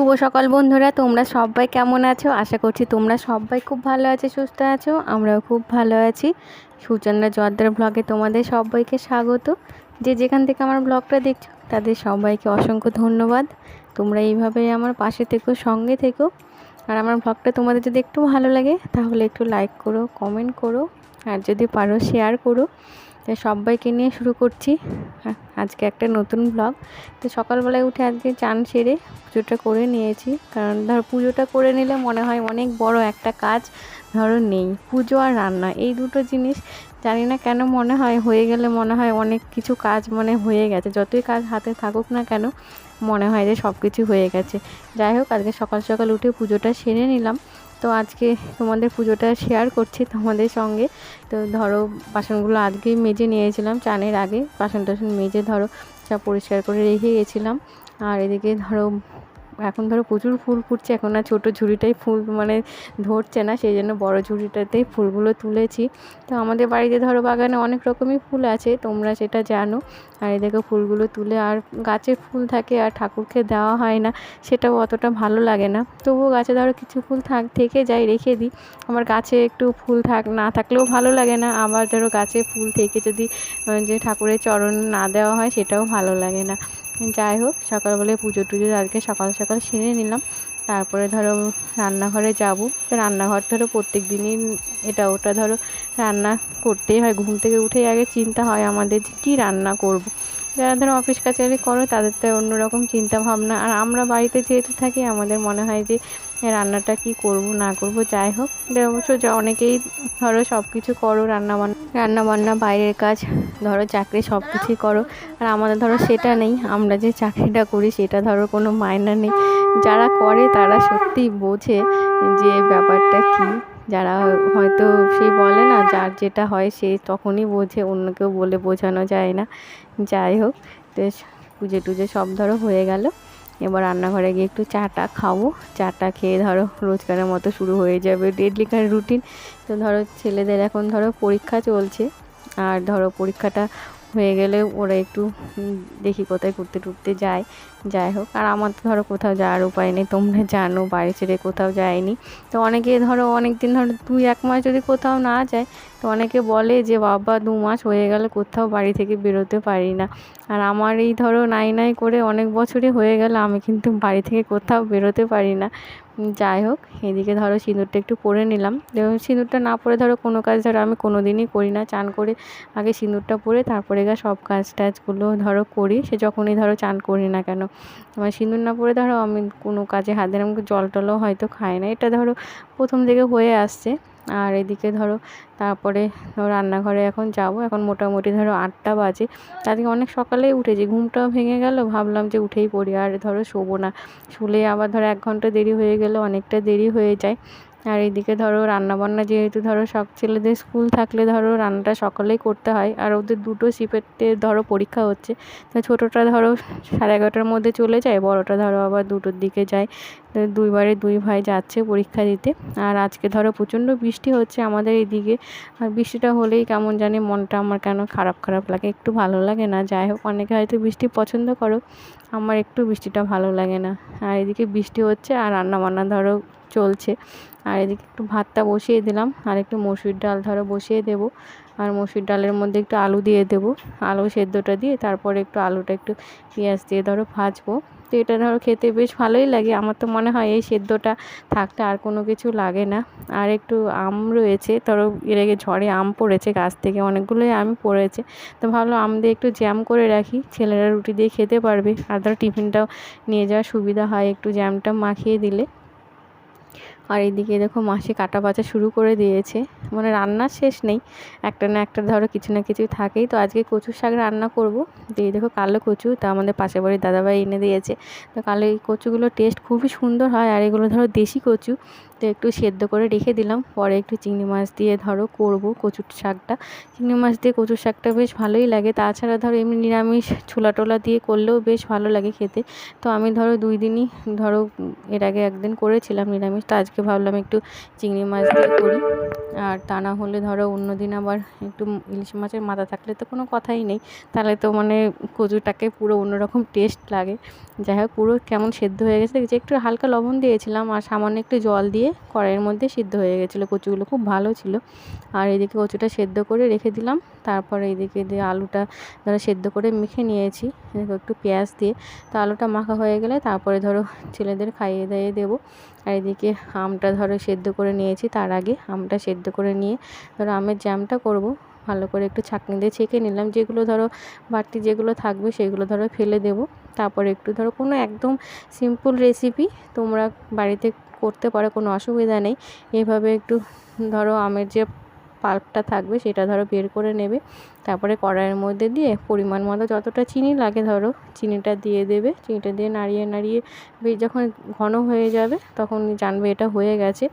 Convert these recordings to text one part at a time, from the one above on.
শুভ সকাল বন্ধুরা, তোমরা সবাই কেমন আছো? আশা করছি তোমরা সবাই খুব ভালো আছো, সুস্থ আছো, আমরাও খুব ভালো আছি। সুচন্দ্রা জর্দার ব্লগে তোমাদের সবাইকে স্বাগত। যে যেখান থেকে আমার ব্লগটা দেখছ, তাদের সবাইকে অসংখ্য ধন্যবাদ। তোমরা এইভাবেই আমার পাশে থেকো, সঙ্গে থেকো। আর আমার ব্লগটা তোমাদের যদি একটু ভালো লাগে, তাহলে একটু লাইক করো কমেন্ট করো। আর যদি পারো শেয়ার করো। তো সবাইকে নিয়ে শুরু করছি। আজকে একটা নতুন ব্লগ তো সকালবেলায় উঠে আজকে চান সেরে পুজোটা করে নিয়েছি। কারণ ধর পুজোটা করে নিলে মনে হয় অনেক বড় একটা কাজ ধরো নেই। পুজো আর রান্না এই দুটো জিনিস জানি না কেন মনে হয় হয়ে গেলে মনে হয় অনেক কিছু কাজ মানে হয়ে গেছে। যতই কাজ হাতে থাকুক না কেন মনে হয় যে সব কিছু হয়ে গেছে। যাই হোক, আজকে সকাল সকাল উঠে পুজোটা সেরে নিলাম। তো আজকে তোমাদের পুজোটা শেয়ার করছি তোমাদের সঙ্গে। তো ধরো বাসনগুলো আজকেই মেজে নিয়েছিলাম চানের আগে। বাসন টাসন মেজে ধরো সব পরিষ্কার করে রেখে গেছিলাম। আর এদিকে ধরো এখন ধরো প্রচুর ফুল ফুটছে, এখন আর ছোটো ঝুড়িটাই ফুল মানে ধরছে না, সেই জন্য বড় ঝুড়িটাতেই ফুলগুলো তুলেছি। তো আমাদের বাড়িতে ধরো বাগানে অনেক রকমই ফুল আছে, তোমরা সেটা জানো। আর এদিকে ফুলগুলো তুলে আর গাছে ফুল থাকে আর ঠাকুরকে দেওয়া হয় না, সেটাও অতটা ভালো লাগে না। তবুও গাছে ধরো কিছু ফুল থাক, থেকে যায়, রেখে দিই। আমার গাছে একটু ফুল থাক, না থাকলেও ভালো লাগে না। আবার ধরো গাছে ফুল থেকে যদি যে ঠাকুরের চরণ না দেওয়া হয়, সেটাও ভালো লাগে না। যাই হোক, সকালবেলায় পুজো টুজো আজকে সকাল সকাল সেরে নিলাম। তারপরে ধরো রান্নাঘরে যাব। রান্নাঘর ধরো প্রত্যেক দিনই এটা ওটা ধরো রান্না করতেই হয়। ঘুম থেকে উঠে আগে চিন্তা হয় আমাদের যে কী রান্না করব। যারা ধরো অফিস কাছারি করো তাদের তো অন্যরকম চিন্তা ভাবনা আর আমরা বাড়িতে যেহেতু থাকি, আমাদের মনে হয় যে, রান্নাটা কি করব, না করব, যাই হোক। অবশ্য যা অনেকেই ধরো সব কিছু করো রান্না বান্না রান্না বান্না বাইরের কাজ, ধরো চাকরি সব কিছুই করো। আর আমাদের ধরো সেটা নেই, আমরা যে চাকরিটা করি, সেটা ধরো কোনো মায়না নেই। যারা করে, তারা সত্যিই বোঝে যে ব্যাপারটা কী। যারা হয়তো সে বলে না, যার যেটা হয় সে তখনই বোঝে, অন্য কেউ বলে বোঝানো যায় না। যাই হোক তো পুজো টুজো সব ধরো হয়ে গেল। এবার রান্নাঘরে গিয়ে একটু চাটা খাব। চাটা খেয়ে ধরো রোজগারের মতো শুরু হয়ে যাবে ডেডলিকার রুটিন। তো ধরো ছেলেদের এখন ধরো পরীক্ষা চলছে। আর ধরো পরীক্ষাটা হয়ে গেলে ওরা একটু দেখি কোথায় ঘুরতে টুরতে যায়। যাই হোক, আর আমার তো ধরো কোথাও যাওয়ার উপায় নেই। তোমরা জানো, বাড়ি ছেড়ে কোথাও যায়নি। তো অনেকে ধরো অনেক দিন ধরো দুই এক মাস যদি কোথাও না যায় তো অনেকে বলে যে, বাবা, দু মাস হয়ে গেল, কোথাও বাড়ি থেকে বেরোতে পারি না। আর আমার এই ধরো নাই নাই করে অনেক বছরই হয়ে গেল, আমি কিন্তু বাড়ি থেকে কোথাও বেরোতে পারি না। যাই হোক, এদিকে ধরো সিঁদুরটা একটু পরে নিলাম। সিঁদুরটা না পরে ধরো কোনো কাজ ধরো আমি কোনো দিনই করি না। চান করে আগে সিঁদুরটা পরে তারপরে গা সব কাজ টাজগুলো ধরো করি। সে যখনই ধরো চান করি না কেন, আমার সিঁদুর না পরে ধরো আমি কোনো কাজে হাত দিলাম জল টলও হয়তো খাই না। এটা ধরো প্রথম থেকে হয়ে আসছে। আর এদিকে ধরো তারপরে ধরো রান্নাঘরে এখন যাব। এখন মোটামুটি ধরো আটটা বাজে। তাদেরকে অনেক সকালেই উঠেছি, ঘুমটাও ভেঙে গেল। ভাবলাম যে উঠেই পড়ি, আর ধরো শোবো না। শুলে আবার ধরো এক ঘণ্টা দেরি হয়ে গেলে, অনেকটা দেরি হয়ে যায়। আর এদিকে ধরো রান্নাবান্না যেহেতু ধরো সব ছেলেদের স্কুল থাকলে ধরো রান্নাটা সকালেই করতে হয়। আর ওদের দুটো শিফটে ধরো পরীক্ষা হচ্ছে। তো ছোটোটা ধরো সাড়ে এগারোটার মধ্যে চলে যায়, বড়োটা ধরো আবার দুটোর দিকে যায়। দুইবারে দুই ভাই যাচ্ছে পরীক্ষা দিতে। আর আজকে ধরো প্রচণ্ড বৃষ্টি হচ্ছে আমাদের এইদিকে আর বৃষ্টিটা হলেই কেমন জানি মনটা আমার কেন খারাপ খারাপ লাগে, একটু ভালো লাগে না। যাই হোক, অনেকে হয়তো বৃষ্টি পছন্দ করো, আমার একটু বৃষ্টিটা ভালো লাগে না। আর এদিকে বৃষ্টি হচ্ছে আর রান্নাবান্না ধরো চলছে। আর এদিকে একটু ভাতটা বসিয়ে দিলাম। আর একটু মসুর ডাল ধরো বসিয়ে দেবো। আর মসুর ডালের মধ্যে একটু আলু দিয়ে দেবো। আলু সেদ্ধটা দিয়ে তারপরে একটু আলুটা একটু পেঁয়াজ দিয়ে ধরো ভাজবো। তো এটা ধরো খেতে বেশ ভালোই লাগে। আমার তো মনে হয় এই সেদ্ধটা থাকতে আর কোনো কিছু লাগে না। আর একটু আম রয়েছে। ধরো এর আগে ঝড়ে আম পড়েছে, গাছ থেকে অনেকগুলোই আম পড়েছে। তো ভাবলাম আম দিয়ে একটু জ্যাম করে রাখি। ছেলেরা রুটি দিয়ে খেতে পারবে। আর ধরো টিফিনটাও নিয়ে যাওয়ার সুবিধা হয় একটু জ্যামটা মাখিয়ে দিলে। আর এদিকে দেখো মাসি কাটা বাছা শুরু করে দিয়েছে। মানে রান্নার শেষ নেই। একটা না একটা ধরো কিছু না কিছু থাকেই। তো আজকে কচুর শাক রান্না করব। এই দেখো কালো কচু, তা আমাদের পাশের বাড়ির দাদাভাই এনে দিয়েছে। তো কালো এই কচুগুলো টেস্ট খুবই সুন্দর হয়। আর এগুলো ধরো দেশি কচু। তো একটু সেদ্ধ করে রেখে দিলাম। পরে একটু চিংড়ি মাছ দিয়ে ধরো করব কচুর শাকটা। চিংড়ি মাছ দিয়ে কচুর শাকটা বেশ ভালোই লাগে। তাছাড়া ধরো এমনি নিরামিষ ছোলা টোলা দিয়ে করলেও বেশ ভালো লাগে খেতে। তো আমি ধরো দুই দিনই ধরো এর আগে একদিন করেছিলাম নিরামিষ। তো আজকে ভাবলাম একটু চিংড়ি মাছ দিয়ে করি। আর তা না হলে ধরো অন্য দিন আবার একটু ইলিশ মাছের মাথা থাকলে তো কোনো কথাই নেই। তাহলে তো মানে কচুটাকে পুরো অন্যরকম টেস্ট লাগে। যাই হোক, পুরো কেমন সেদ্ধ হয়ে গেছে। দেখছি একটু হালকা লবণ দিয়েছিলাম আর সামান্য একটু জল দিয়ে কড়াইয়ের মধ্যে সিদ্ধ হয়ে গেছিল। কচুগুলো খুব ভালো ছিল। আর এদিকে কচুটা সেদ্ধ করে রেখে দিলাম। তারপরে এদিকে দিয়ে আলুটা ধরো সেদ্ধ করে মেখে নিয়েছি। একটু পেঁয়াজ দিয়ে। তো আলুটা মাখা হয়ে গেলে তারপরে ধরো ছেলেদের খাইয়ে দাইয়ে দেবো। আর এদিকে আমটা ধরো সেদ্ধ করে নিয়েছি। তার আগে আমটা সেদ্ধ করে নিয়ে ধরো আমের জ্যামটা করব। ভালো করে একটু ছাঁকনি দিয়ে ছেঁকে নিলাম। যেগুলো ধরো বাড়তি যেগুলো থাকবে সেগুলো ধরো ফেলে দেব। তারপরে একটু ধরো কোনো একদম সিম্পল রেসিপি তোমরা বাড়িতে করতে পারো, কোনো অসুবিধা নেই। এভাবে একটু ধরো আমের যে পাল্পটা থাকবে সেটা ধরো বের করে নেবে। তারপরে কড়াইয়ের মধ্যে দিয়ে পরিমাণ মতো যতটা চিনি লাগে ধরো, চিনিটা দিয়ে দেবে, চিনিটা দিয়ে নাড়িয়ে নাড়িয়ে বেশ যখন ঘন হয়ে যাবে তখন জানবে এটা হয়ে গেছে।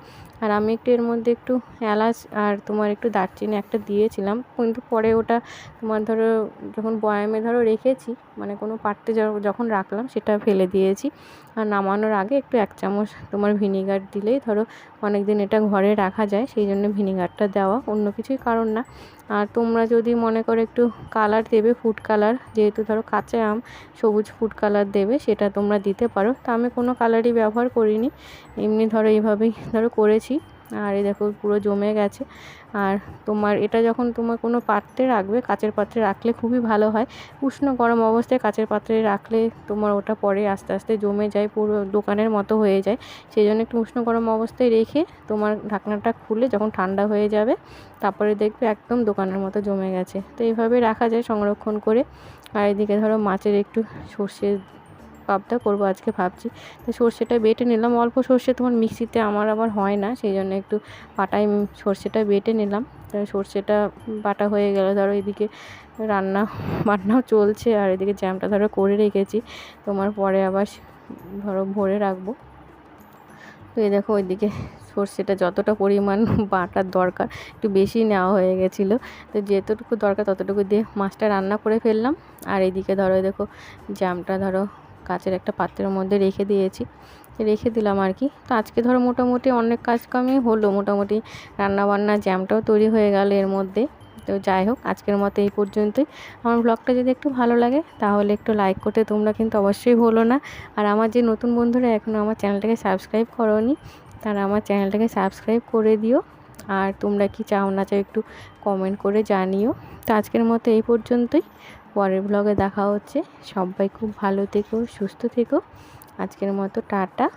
আর আমি একটু এর মধ্যে একটু এলাচ আর তোমার একটু দারচিনি একটা দিয়েছিলাম, কিন্তু পরে ওটা তোমার ধরো যখন বয়ামে ধরো রেখেছি মানে কোনো পাত্রে যখন রাখলাম সেটা ফেলে দিয়েছি। আর নামানোর আগে একটু এক চামচ তোমার ভিনিগার দিলেই ধরো অনেক দিন এটা ঘরে রাখা যায়, সেই জন্য ভিনিগারটা দেওয়া অন্য কিছুই কারণ না। আর তোমরা যদি মনে করো একটু কালার দেবে ফুড কালার যেহেতু ধরো কাঁচা আম, সবুজ ফুড কালার দেবে, সেটা তোমরা দিতে পারো। তা আমি কোনো কালারই ব্যবহার করিনি। এমনি ধরো এইভাবেই ধরো করেছি। আর এই দেখো পুরো জমে গেছে। আর তোমার এটা যখন তোমার কোনো পাত্রে রাখবে, কাচের পাত্রে রাখলে খুবই ভালো হয়। উষ্ণ গরম অবস্থায় কাচের পাত্রে রাখলে তোমার ওটা পরে আস্তে আস্তে জমে যায়, পুরো দোকানের মতো হয়ে যায়। সেই জন্য একটু উষ্ণ গরম অবস্থায় রেখে তোমার ঢাকনাটা খুলে যখন ঠান্ডা হয়ে যাবে, তারপরে দেখবে একদম দোকানের মতো জমে গেছে। তো এইভাবে রাখা যায় সংরক্ষণ করে। আর এদিকে ধরো মাছের একটু সর্ষে পাবদা করব আজকে ভাবছি। তো সর্ষেটা বেটে নিলাম। অল্প সর্ষে তোমার মিক্সিতে আমার আবার হয় না, সেই জন্য একটু পাটায় সর্ষেটা বেটে নিলাম। সর্ষেটা বাটা হয়ে গেল, ধরো এদিকে রান্না বান্নাও চলছে, আর এদিকে জ্যামটা ধরো করে রেখেছি। তোমার পরে আবার ধরো ভরে রাখব। তো এই দেখো ওইদিকে সর্ষেটা যতটা পরিমাণ বাটার দরকার, একটু বেশি নেওয়া হয়ে গেছিল। তো যেতটুকু দরকার ততটুকু দিয়ে মাছটা রান্না করে ফেললাম। আর এইদিকে ধরো দেখো জ্যামটা ধরো কাচের একটা পাত্রের মধ্যে রেখে দিয়েছি। রেখে দিলাম আর কি। তো আজকে ধরো মোটামুটি অনেক কাজ কামই হলো। মোটামুটি রান্নাবান্না জ্যামটাও তৈরি হয়ে গেল এর মধ্যে। তো যাই হোক, আজকের মতো এই পর্যন্তই। আমার ব্লগটা যদি একটু ভালো লাগে, তাহলে একটু লাইক করতে তোমরা কিন্তু অবশ্যই ভুলো না। আর আমার যে নতুন বন্ধুরা এখনও আমার চ্যানেলটাকে সাবস্ক্রাইব করোনি, তারা আমার চ্যানেলটাকে সাবস্ক্রাইব করে দিও। আর তোমরা কি চাও না চাও একটু কমেন্ট করে জানিও। তো আজকের মতো এই পর্যন্তই। পরের ব্লগে দেখা হচ্ছে। সবাই খুব ভালো থেকো সুস্থ থেকো। আজকের মতো টাটা।